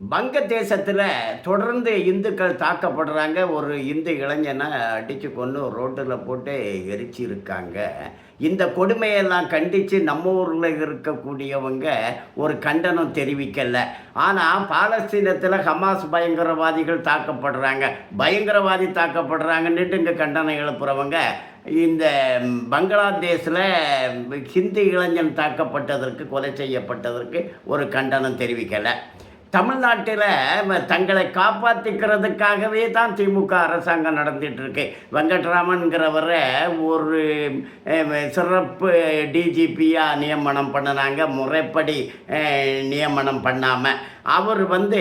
வங்கதேசத்தில் தொடர்ந்து இந்துக்கள் தாக்கப்படுறாங்க. ஒரு இந்து இளைஞனை அடித்து கொண்டு ரோட்டில் போட்டு எரிச்சிருக்காங்க. இந்த கொடுமையெல்லாம் கண்டித்து நம்ம ஊரில் இருக்கக்கூடியவங்க ஒரு கண்டனம் தெரிவிக்கலை. ஆனால் பாலஸ்தீனத்தில் ஹமாஸ் பயங்கரவாதிகள் தாக்கப்படுறாங்க. பயங்கரவாதி தாக்கப்படுறாங்கன்னுட்டு இங்கே கண்டனம் எழுப்புறவங்க. இந்த பங்களாதேஷில் ஹிந்தி இளைஞன் தாக்கப்பட்டதற்கு கொலை செய்யப்பட்டதற்கு ஒரு கண்டனம் தெரிவிக்கலை. தமிழ்நாட்டில் தங்களை காப்பாற்றிக்கிறதுக்காகவே தான் திமுக அரசாங்கம் நடந்துட்டு இருக்கு வெங்கட்ராமன்கிறவரை ஒரு சிறப்பு டிஜிபியாக நியமனம் பண்ணினாங்க. முறைப்படி நியமனம் பண்ணாமல் அவர் வந்து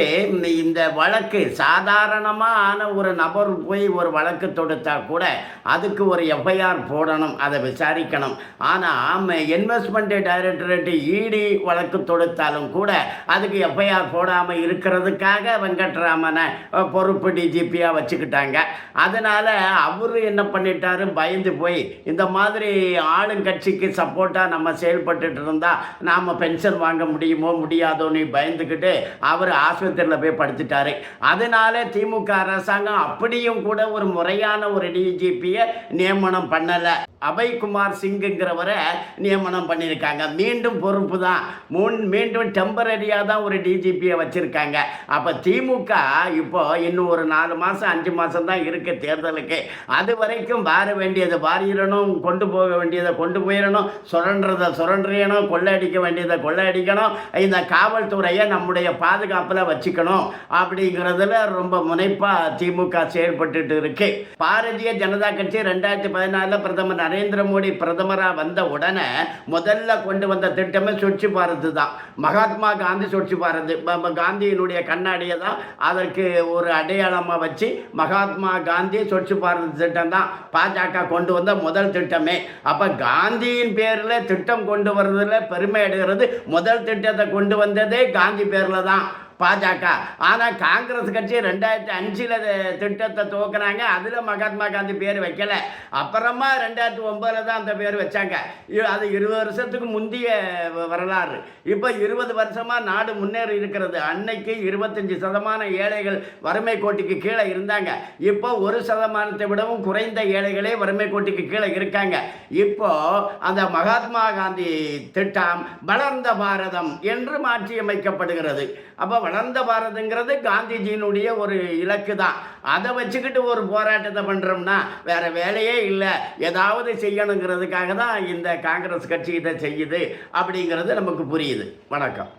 இந்த- வழக்கு சாதாரணமாக ஆன ஒரு நபர் போய் ஒரு வழக்கு தொடுத்தா கூட அதுக்கு ஒரு எஃப்ஐஆர் போடணும் அதை விசாரிக்கணும். ஆனால் இன்வெஸ்ட்மெண்ட் டைரக்டரேட்டு இடி வழக்கு தொடுத்தாலும் கூட அதுக்கு எஃப்ஐஆர் போடாமல் இருக்கிறதுக்காக வெங்கட்ராமனை பொறுப்பு டிஜிபியாக வச்சுக்கிட்டாங்க. அதனால் அவர் என்ன பண்ணிட்டாரு? பயந்து போய் இந்த மாதிரி ஆளுங்கட்சிக்கு சப்போர்ட்டாக நம்ம செயல்பட்டு இருந்தால் நாம் பென்ஷன் வாங்க முடியுமோ முடியாதோன்னு பயந்துக்கிட்டு அவர் ஆஸ்பத்திரியில் போய் படுத்துட்டாரு அதனால திமுக அரசாங்கம் அப்படியும் கூட ஒரு முறையான ஒரு டிஜிபியை நியமனம் பண்ணலை. அபய்குமார் சிங்குங்கிறவரை நியமனம் பண்ணியிருக்காங்க. மீண்டும் பொறுப்பு தான் முன் மீண்டும் டெம்பரரியாக தான் ஒரு டிஜிபியை வச்சுருக்காங்க. அப்போ திமுக இப்போ இன்னும் ஒரு நாலு மாதம் அஞ்சு மாதம் தான் இருக்குது தேர்தலுக்கு. அது வரைக்கும் வார வேண்டியதை வாரிடணும் கொண்டு போக வேண்டியதை கொண்டு போயிடணும் சுரண்டுறதை சுரண்டியணும் கொள்ளையடிக்க வேண்டியதை கொள்ளையடிக்கணும் இந்த காவல்துறையை நம்முடைய பாதுகாப்பில் வச்சுக்கணும் அப்படிங்கிறதுல ரொம்ப முனைப்பாக திமுக செயல்பட்டுட்டு இருக்கு. பாரதிய ஜனதா கட்சி ரெண்டாயிரத்தி பதினாலில் பிரதமர் நரேந்திர மோடி பிரதமராக வந்த உடனே முதல்ல கொண்டு வந்த திட்டமே சொச்சு பாரத் தான். மகாத்மா காந்தி சொச்சு பாரத். ப- காந்தியினுடைய கண்ணாடியை தான் அதற்கு ஒரு அடையாளமாக வச்சு மகாத்மா காந்தி சொச்சு பாரத் திட்டம் தான் பாஜக கொண்டு வந்த முதல் திட்டமே. அப்போ காந்தியின் பேரில் திட்டம் கொண்டு வர்றதுல பெருமை அடைகிறது. முதல் திட்டத்தை கொண்டு வந்ததே காந்தி பேரில் தான். பாஜக. ஆனால் காங்கிரஸ் கட்சி ரெண்டாயிரத்தி அஞ்சில் திட்டத்தை துவக்குனாங்க அதில் மகாத்மா காந்தி பேர் வைக்கலை. அப்புறமா ரெண்டாயிரத்தி ஒம்பதில் தான் அந்த பேர் வச்சாங்க. இ- அது இருபது வருஷத்துக்கு முந்தைய வரலாறு. இப்போ இருபது வருஷமாக நாடு முன்னேறி இருக்கிறது. அன்னைக்கு இருபத்தஞ்சி சதமான ஏழைகள் வறுமை கோட்டிக்கு கீழே இருந்தாங்க. இப்போ ஒரு சதமானத்தை விடவும் குறைந்த ஏழைகளே வறுமை கோட்டிக்கு கீழே இருக்காங்க. இப்போ அந்த மகாத்மா காந்தி திட்டம் வளர்ந்த பாரதம் என்று மாற்றியமைக்கப்படுகிறது. அப்போ வளர்ந்த பாரதங்கிறது காந்திஜியினுடைய ஒரு இலக்கு தான் அதை வச்சுக்கிட்டு ஒரு போராட்டத்தை பண்ணுறோம்னா வேறு வேலையே இல்லை. ஏதாவது செய்யணுங்கிறதுக்காக தான் இந்த காங்கிரஸ் கட்சி இதை செய்யுது அப்படிங்கிறது நமக்கு புரியுது. வணக்கம்.